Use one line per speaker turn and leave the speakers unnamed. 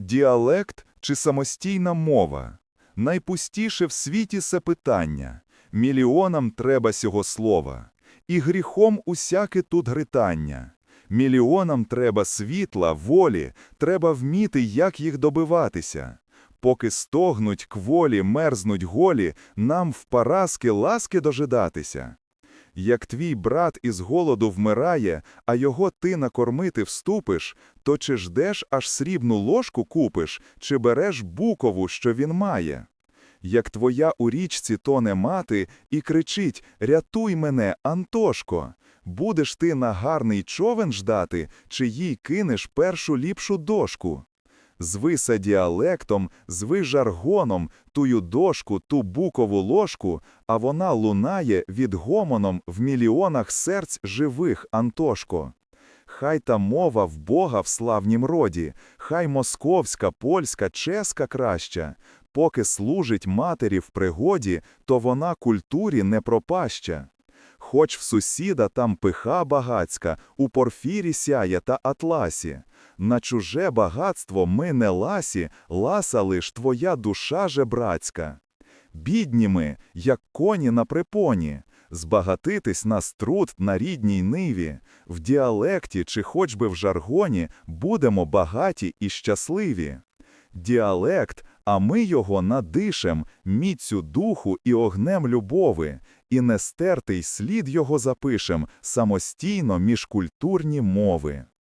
Діалект чи самостійна мова? Найпустіше в світі се питання. Мільйонам треба сього слова. І гріхом усяке тут гритання. Мільйонам треба світла, волі, треба вміти, як їх добиватися. Поки стогнуть кволі, мерзнуть голі, нам в поразки ласки дожидатися. Як твій брат із голоду вмирає, а його ти накормити вступиш, то чи ждеш, аж срібну ложку купиш, чи береш букову, що він має? Як твоя у річці тоне мати і кричить «Рятуй мене, Антошко!» Будеш ти на гарний човен ждати, чи їй кинеш першу ліпшу дошку? Звися діалектом, зви жаргоном, тую дошку, ту букову ложку, а вона лунає відгомоном в мільйонах серць живих, Антошко. Хай та мова в Бога в славнім роді, хай московська, польська, чеська краща. Поки служить матері в пригоді, то вона культурі не пропаща. Хоч в сусіда там пиха багацька, у порфірі сяє та атласі. На чуже багатство ми не ласі, ласа лиш твоя душа жебрацька. Бідні ми, як коні на припоні, збагатитись нас труд на рідній ниві, в діалекті чи хоч би в жаргоні будемо багаті і щасливі. Діалект, а ми його надишем, міцю духу і огнем любови, і нестертий слід його запишем самостійно між культурні мови.